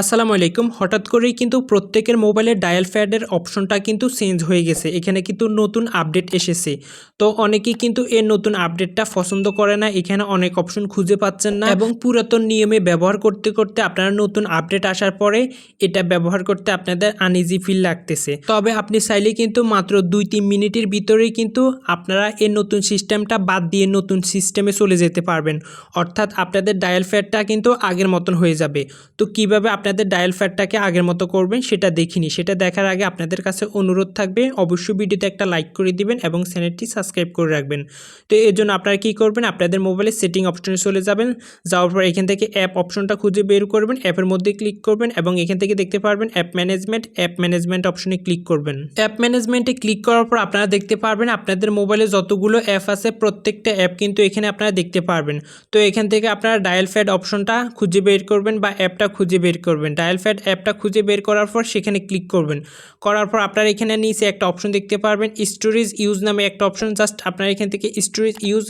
আসসালামু আলাইকুম। হঠাৎ করেই কিন্তু প্রত্যেকের মোবাইলে ডায়াল প্যাডের অপশনটা কিন্তু চেঞ্জ হয়ে গেছে। এখানে কিন্তু নতুন আপডেট এসেছে। তো অনেকেই কিন্তু এর নতুন আপডেটটা পছন্দ করে না। এখানে অনেক অপশন খুঁজে পাচ্ছেন না। এবং পুরাতন নিয়মে ব্যবহার করতে করতে আপনারা নতুন আপডেট আসার পরে এটা ব্যবহার করতে আপনাদের আনইজি ফিল লাগতেছে। তবে আপনি চাইলে কিন্তু মাত্র দুই তিন মিনিটের ভিতরেই কিন্তু আপনারা এই নতুন সিস্টেমটা বাদ দিয়ে নতুন সিস্টেমে চলে যেতে পারবেন। অর্থাৎ আপনাদের ডায়াল প্যাডটা কিন্তু আগের মতন হয়ে যাবে। তো কীভাবে আপনাদের ডায়াল প্যাডটাকে আগের মতো করবেন, সেটা দেখিনি। সেটা দেখার আগে আপনাদের কাছে অনুরোধ থাকবে, অবশ্যই ভিডিওতে একটা লাইক করে দিবেন এবং চ্যানেলটি সাবস্ক্রাইব করে রাখবেন। তো এর জন্য আপনারা কী করবেন, আপনাদের মোবাইলে সেটিং অপশনে চলে যাবেন, যাওয়ার পর এখান থেকে অ্যাপ অপশনটা খুঁজে বের করবেন অ্যাপের মধ্যে ক্লিক করবেন এবং এখান থেকে দেখতে পারবেন অ্যাপ ম্যানেজমেন্ট অ্যাপ ম্যানেজমেন্ট অপশনে ক্লিক করবেন। অ্যাপ ম্যানেজমেন্টে ক্লিক করার পর আপনারা দেখতে পারবেন, আপনাদের মোবাইলে যতগুলো অ্যাপ আছে, প্রত্যেকটা অ্যাপ কিন্তু এখানে আপনারা দেখতে পারবেন। তো এখান থেকে আপনারা ডায়াল প্যাড অপশনটা খুঁজে বের করবেন বা অ্যাপটা খুঁজে বের করবেন। ডায়াল প্যাড অ্যাপটা খুঁজে বের করার পর সেখানে ক্লিক করবেন। করার পর আপনারা এখানে নিচে একটা অপশন দেখতে পারবেন স্টোরেজ ইউজ নামে একটা অপশন জাস্ট আপনারা এখান থেকে স্টোরেজ ইউজ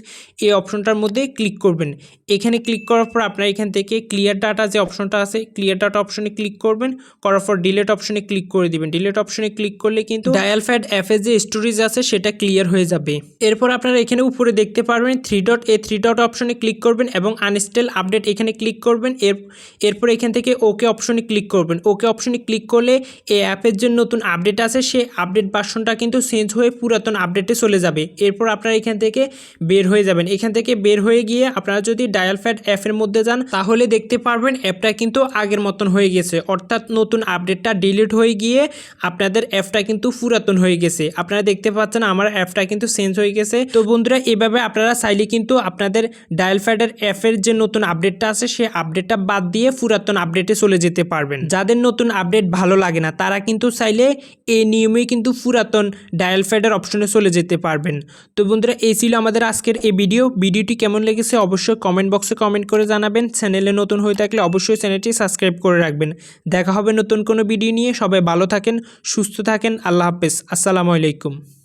এই অপশনটার মধ্যে ক্লিক করবেন। এখানে ক্লিক করার পর আপনারা এখান থেকে ক্লিয়ার ডাটা যে অপশনটা আছে ক্লিয়ার ডাটা অপশনে ক্লিক করবেন। করার পর ডিলেট অপশনে ক্লিক করে দিবেন। ডিলেট অপশনে ক্লিক করলে কিন্তু ডায়াল প্যাড অ্যাপে যে স্টোরেজ আছে সেটা ক্লিয়ার হয়ে যাবে। এরপর আপনারা এখানে উপরে দেখতে পারবেন থ্রি ডট এ থ্রি ডট অপশনে ক্লিক করবেন এবং আনস্টেল আপডেট এখানে ক্লিক করবেন। এর, এরপর এখান থেকে ওকে অপশনে ক্লিক করবেন। ওকে অপশনে ক্লিক করলে এই অ্যাপের যে নতুন আপডেট আছে সে আপডেট বাসনটা কিন্তু চেঞ্জ হয়ে পুরাতন আপডেটে চলে যাবে। এরপর আপনারা এখান থেকে বের হয়ে যাবেন। এখান থেকে বের হয়ে গিয়ে আপনারা যদি ডায়াল প্যাড অ্যাপের মধ্যে যান, তাহলে দেখতে পারবেন অ্যাপটা কিন্তু আগের মতন হয়ে গেছে। অর্থাৎ নতুন আপডেটটা ডিলিট হয়ে গিয়ে আপনাদের অ্যাপটা কিন্তু পুরাতন হয়ে গেছে। আপনারা দেখতে পাচ্ছেন আমার অ্যাপটা কিন্তু চেঞ্জ হয়ে গেছে। তো বন্ধুরা, এভাবে আপনারা চাইলে কিন্তু আপনাদের ডায়াল প্যাডের অ্যাপের যে নতুন আপডেটটা আছে সে আপডেটটা বাদ দিয়ে পুরাতন আপডেটে চলে যেতে পারবেন। যাদের নতুন আপডেট ভালো লাগে না, তারা কিন্তু চাইলে এই নিয়মেই কিন্তু পুরাতন ডায়াল প্যাডের অপশনে চলে যেতে পারবেন। তো বন্ধুরা, এই ছিল আমাদের আজকের এই ভিডিও। ভিডিওটি কেমন লেগেছে অবশ্যই কমেন্ট বক্সে কমেন্ট করে জানাবেন। চ্যানেলে নতুন হয়ে থাকলে অবশ্যই চ্যানেলটি সাবস্ক্রাইব করে রাখবেন। দেখা হবে নতুন কোনো ভিডিও নিয়ে। সবাই ভালো থাকেন, সুস্থ থাকেন। আল্লাহ হাফেজ। আসসালামু আলাইকুম।